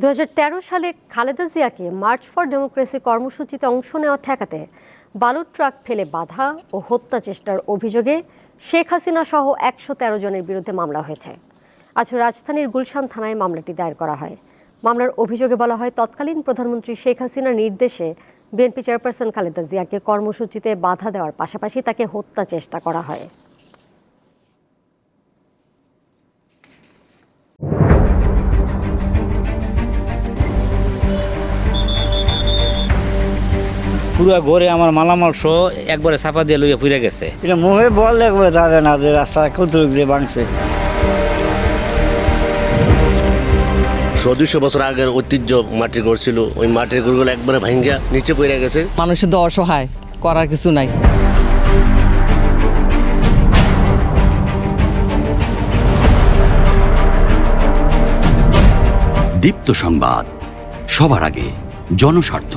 দু হাজার তেরো সালে খালেদা জিয়াকে মার্চ ফর ডেমোক্রেসি কর্মসূচিতে অংশ নেওয়া ঠেকাতে বালুর ট্রাক ফেলে বাধা ও হত্যা চেষ্টার অভিযোগে শেখ হাসিনা সহ একশো তেরো জনের বিরুদ্ধে মামলা হয়েছে। আজ রাজধানীর গুলশান থানায় মামলাটি দায়ের করা হয়। মামলার অভিযোগে বলা হয়, তৎকালীন প্রধানমন্ত্রী শেখ হাসিনার নির্দেশে বিএনপি চেয়ারপারসন খালেদা জিয়াকে কর্মসূচিতে বাধা দেওয়ার পাশাপাশি তাকে হত্যা চেষ্টা করা হয়। পুরো ঘরে আমার মালামাল সহ একবারে চাপা দিয়ে লইয়া পুড়ে গেছে। এটা মুখে বল দেখবে যাবে না যে রাস্তা কুতুরুক যে বাংছে দুশো বছর আগের ঐতিহ্য মাটির ঘর ছিল ওই মাটির ঘরগুলো একবারে ভাঙ্গা নিচে পড়ে গেছে। মানুষের তো অসহায় করার কিছু নাই। দীপ্ত সংবাদ সবার আগে জনস্বার্থ।